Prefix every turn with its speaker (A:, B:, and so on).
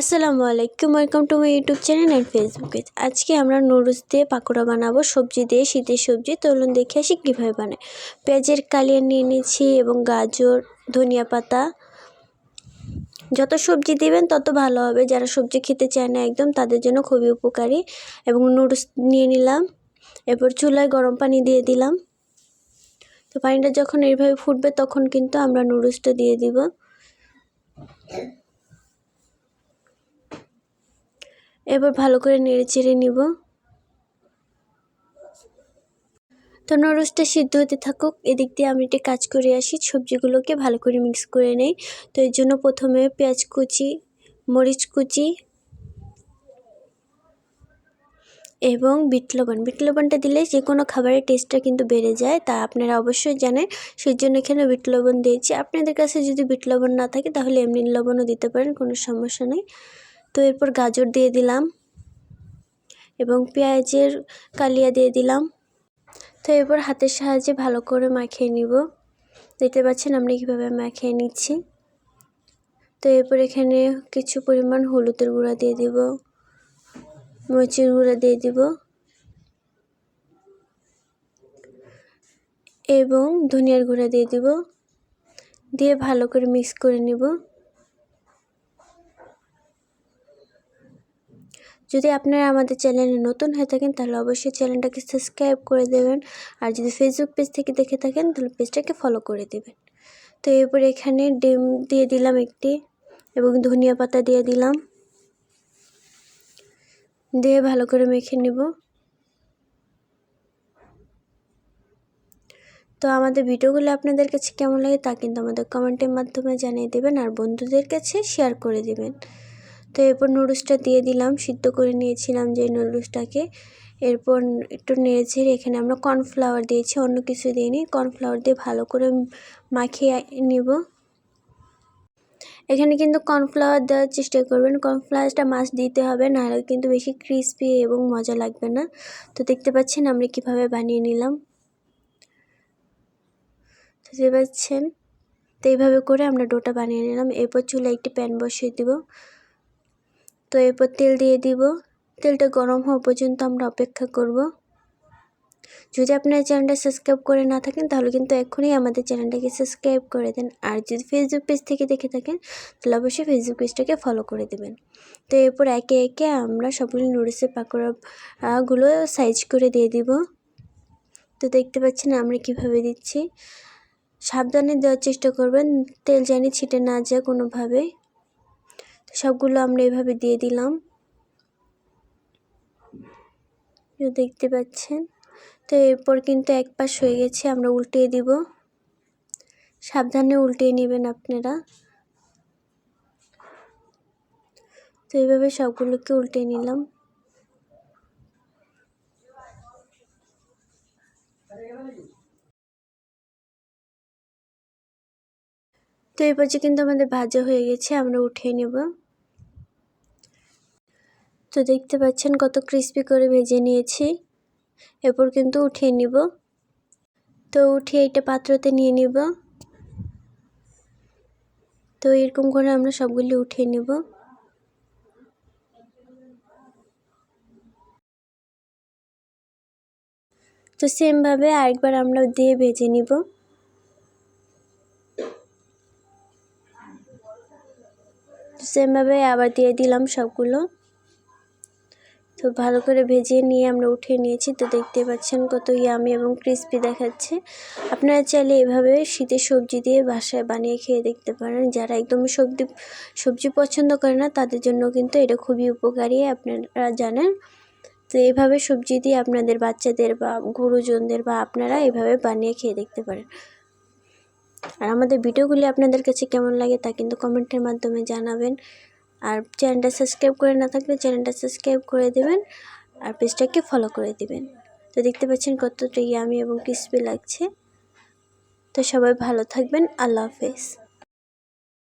A: আসসালামু আলাইকুম, welcome to my YouTube channel and Facebook page. আজকে আমরা নুডলস দিয়ে পাকোড়া বানাবো, সবজি দিয়ে শীতের সবজি তলুন দেখে আসি কীভাবে বানায়। পেঁয়াজের কালিয়া নিয়ে নিয়েছি এবং গাজর, ধনিয়া পাতা। যত সবজি দিবেন তত ভালো হবে। যারা সবজি খেতে চায় না একদম, তাদের জন্য খুবই উপকারী। এবং নুডলস নিয়ে নিলাম, এরপর চুলায় গরম পানি দিয়ে দিলাম। তো পানিটা যখন এইভাবে ফুটবে তখন কিন্তু আমরা নুডলসটা দিয়ে দিব। এবার ভালো করে নেড়ে চেড়ে নিব। তো নরসটা সিদ্ধ হতে থাকুক, এদিক দিয়ে আমি একটি কাজ করে আসি, সবজিগুলোকে ভালো করে মিক্স করে নেই। তো এর জন্য প্রথমে পেঁয়াজ কুচি, মরিচ কুচি এবং বিট লবণ। বিট লবণটা দিলে যে কোনো খাবারের টেস্টটা কিন্তু বেড়ে যায়, তা আপনারা অবশ্যই জানেন। সেই জন্য এখানে বিট লবণ দিয়েছি। আপনাদের কাছে যদি বিট লবণ না থাকে, তাহলে এমনি লবণও দিতে পারেন, কোনো সমস্যা নেই। তো এরপর গাজর দিয়ে দিলাম এবং পেঁয়াজের কালিয়া দিয়ে দিলাম। তো এরপর হাতের সাহায্যে ভালো করে মাখিয়ে নিব। দেখতে পাচ্ছেন আমরা কীভাবে মাখিয়ে নিচ্ছি। তো এরপর এখানে কিছু পরিমাণ হলুদের গুঁড়া দিয়ে দিব, মরিচের গুঁড়া দিয়ে দিব এবং ধনিয়ার গুঁড়া দিয়ে দিব। দিয়ে ভালো করে মিক্স করে নিব। যদি আপনারা আমাদের চ্যানেলে নতুন হয়ে থাকেন, তাহলে অবশ্যই চ্যানেলটাকে সাবস্ক্রাইব করে দেবেন। আর যদি ফেসবুক পেজ থেকে দেখে থাকেন, তাহলে পেজটাকে ফলো করে দেবেন। তো এরপর এখানে ডিম দিয়ে দিলাম একটি এবং ধনিয়া পাতা দিয়ে দিলাম। দিয়ে ভালো করে মেখে নেব। তো আমাদের ভিডিওগুলো আপনাদের কাছে কেমন লাগে তা কিন্তু আমাদের কমেন্টের মাধ্যমে জানিয়ে দেবেন। আর বন্ধুদের কাছে শেয়ার করে দেবেন। তো এরপর নুডলসটা দিয়ে দিলাম, সিদ্ধ করে নিয়েছিলাম যে নুডলসটাকে এরপর একটু নেড়েছে এখানে আমরা কর্নফ্লাওয়ার দিয়েছি, অন্য কিছু দিইনি। কর্নফ্লাওয়ার দিয়ে ভালো করে মাখিয়ে নিব। এখানে কিন্তু কর্নফ্লাওয়ার দেওয়ার চেষ্টা করবেন। কর্নফ্লাওয়ারটা মাছ দিতে হবে, নাহলে কিন্তু বেশি ক্রিসপি এবং মজা লাগবে না। তো দেখতে পাচ্ছেন আমরা কীভাবে বানিয়ে নিলাম। দেখতে পাচ্ছেন, তো এইভাবে করে আমরা ডোটা বানিয়ে নিলাম। এরপর চুলে একটি প্যান বসিয়ে দিব। তো এরপর তেল দিয়ে দিব। তেলটা গরম হওয়া পর্যন্ত আমরা অপেক্ষা করব। যদি আপনার চ্যানেলটা সাবস্ক্রাইব করে না থাকেন, তাহলে কিন্তু এখনই আমাদের চ্যানেলটাকে সাবস্ক্রাইব করে দেন। আর যদি ফেসবুক পেজ থেকে দেখে থাকেন, তাহলে অবশ্যই ফেসবুক পেজটাকে ফলো করে দেবেন। তো এরপর একে একে আমরা সবগুলো নুডলসের পাকোড়াগুলো সাইজ করে দিয়ে দিব। তো দেখতে পাচ্ছেন আমরা কীভাবে দিচ্ছি। সাবধানে দেওয়ার চেষ্টা করবেন। তেল জানি ছিটে না যায় কোনোভাবে। সবগুলো আমরা এভাবে দিয়ে দিলাম। দেখতে পাচ্ছেন? তো এরপর কিন্তু এক পাশ হয়ে গেছে, আমরা উল্টিয়ে দিব। সাবধানে উল্টিয়ে নেবেন আপনারা। তো এইভাবে সবগুলোকে উল্টিয়ে নিলাম। তো এই পাশে কিন্তু আমাদের ভাজা হয়ে গেছে, আমরা উঠিয়ে নেব। তো দেখতে পাচ্ছেন কত ক্রিস্পি করে ভেজে নিয়েছি। এরপর কিন্তু উঠিয়ে নিব। তো উঠিয়ে এটা পাত্রতে নিয়ে নিব। তো এরকম করে আমরা সবগুলি উঠিয়ে নিব। তো সেমভাবে আরেকবার আমরা দিয়ে ভেজে নিব। সেমভাবে আবার দিয়ে দিলাম সবগুলো। তো ভালো করে ভেজে নিয়ে আমরা উঠিয়ে নিয়েছি। তো দেখতে পাচ্ছেন কত ইয়ামি এবং ক্রিস্পি দেখাচ্ছে। আপনারা চাইলে এভাবে শীতের সবজি দিয়ে বাসায় বানিয়ে খেয়ে দেখতে পারেন। যারা একদম সবজি সবজি পছন্দ করে না, তাদের জন্য কিন্তু এটা খুবই উপকারী, আপনারা জানেন। তো এভাবে সবজি দিয়ে আপনাদের বাচ্চাদের বা গুরুজনদের বা আপনারা এভাবে বানিয়ে খেয়ে দেখতে পারেন। আর আমাদের ভিডিওগুলি আপনাদের কাছে কেমন লাগে তা কিন্তু কমেন্টের মাধ্যমে জানাবেন। আর চ্যানেলটা সাবস্ক্রাইব করে না থাকলে চ্যানেলটা সাবস্ক্রাইব করে দেবেন আর পেজটাকে ফলো করে দেবেন। তো দেখতে পাচ্ছেন কতটা ইয়ামি এবং ক্রিসপি লাগছে। তো সবাই ভালো থাকবেন। আল্লাহ হাফেজ।